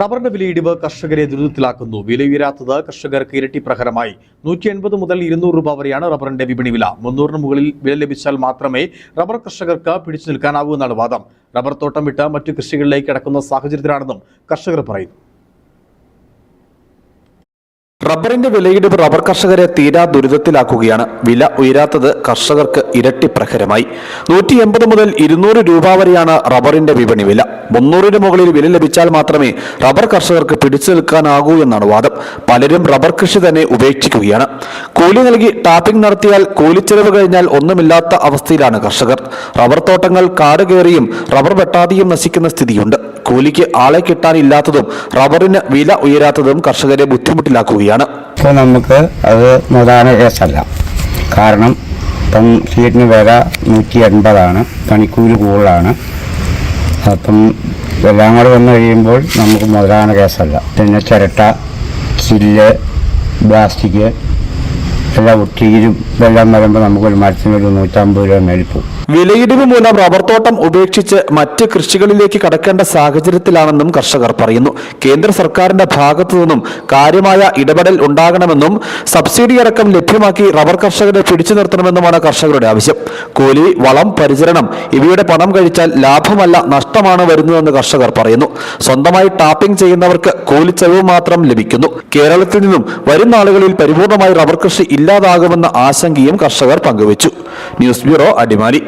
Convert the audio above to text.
റബ്ബറിന്റെ വിലയിടിവ് കർഷകരെ ദുരിതത്തിലാക്കുന്നു. വില ഉയരാത്തത് കർഷകർക്ക് ഇരട്ടി പ്രഹരമായി. നൂറ്റി എൺപത് മുതൽ ഇരുന്നൂറ് രൂപ വരെയാണ് റബ്ബറിന്റെ വിപണി വില. മുന്നൂറിന് മുകളിൽ വില ലഭിച്ചാൽ മാത്രമേ റബ്ബർ കർഷകർക്ക് പിടിച്ചു നിൽക്കാനാവൂ എന്നാണ് വാദം. റബ്ബർ തോട്ടം വിട്ട് മറ്റു കൃഷികളിലേക്ക് കിടക്കുന്ന സാഹചര്യത്തിലാണെന്നും കർഷകർ പറയുന്നു. റബ്ബറിന്റെ വിലയിടിവ് റബ്ബർ കർഷകരെ തീരാ ദുരിതത്തിലാക്കുകയാണ്. വില ഉയരാത്തത് കർഷകർക്ക് ഇരട്ടി പ്രഹരമായി. നൂറ്റി എൺപത് മുതൽ ഇരുന്നൂറ് രൂപ വരെയാണ് റബ്ബറിന്റെ വിപണി വില. മുന്നൂറിന് മുകളിൽ വില ലഭിച്ചാൽ മാത്രമേ റബ്ബർ കർഷകർക്ക് പിടിച്ചു നിൽക്കാനാകൂ എന്നാണ് വാദം. പലരും റബ്ബർ കൃഷി തന്നെ ഉപേക്ഷിക്കുകയാണ്. കൂലി നൽകി ടാപ്പിംഗ് നടത്തിയാൽ കൂലി കൂലിച്ചെലവ് കഴിഞ്ഞാൽ ഒന്നുമില്ലാത്ത അവസ്ഥയിലാണ് കർഷകർ. റബ്ബർ തോട്ടങ്ങൾ കാട് കയറിയും റബ്ബർ വെട്ടാതെയും നശിക്കുന്ന സ്ഥിതിയുണ്ട്. കൂലിക്ക് ആളെ കിട്ടാനില്ലാത്തതും റബ്ബറിന് വില ഉയരാത്തതും കർഷകരെ ബുദ്ധിമുട്ടിലാക്കുകയാണ്. നമുക്ക് അത് പ്രധാന കേസല്ല. കാരണം ഇപ്പം ഷീറ്റിന് വില നൂറ്റി എൺപതാണ്. പണിക്കൂലി കൂടുതലാണ്. അപ്പം എല്ലാം കൂടെ വന്നു കഴിയുമ്പോൾ നമുക്ക് മുതലാണ് കേസല്ല. പിന്നെ ചിരട്ട ചില്ല് പ്ലാസ്റ്റിക് എല്ലാം ഒട്ടിയിരും ഇതെല്ലാം വരുമ്പോൾ നമുക്ക് ഒരു മരത്തിന് ഒരു നൂറ്റമ്പത് രൂപ മേടിപ്പോവും വിലയിടിവ് മൂലം റബ്ബർ തോട്ടം ഉപേക്ഷിച്ച് മറ്റ് കൃഷികളിലേക്ക് കടക്കേണ്ട സാഹചര്യത്തിലാണെന്നും കർഷകർ പറയുന്നു. കേന്ദ്ര സർക്കാരിന്റെ ഭാഗത്തു നിന്നും കാര്യമായ ഇടപെടൽ ഉണ്ടാകണമെന്നും സബ്സിഡി അടക്കം ലഭ്യമാക്കി റബ്ബർ കർഷകരെ പിടിച്ചു നിർത്തണമെന്നുമാണ് കർഷകരുടെ ആവശ്യം. കൂലി വളം പരിചരണം ഇവയുടെ പണം കഴിച്ചാൽ ലാഭമല്ല നഷ്ടമാണ് വരുന്നതെന്ന് കർഷകർ പറയുന്നു. സ്വന്തമായി ടാപ്പിംഗ് ചെയ്യുന്നവർക്ക് കൂലിച്ചെലവ് മാത്രം ലഭിക്കുന്നു. കേരളത്തിൽ നിന്നും വരും നാളുകളിൽ പരിപൂർണമായി റബ്ബർ കൃഷി ഇല്ലാതാകുമെന്ന ആശങ്കയും കർഷകർ പങ്കുവച്ചു. News bureau Adimali.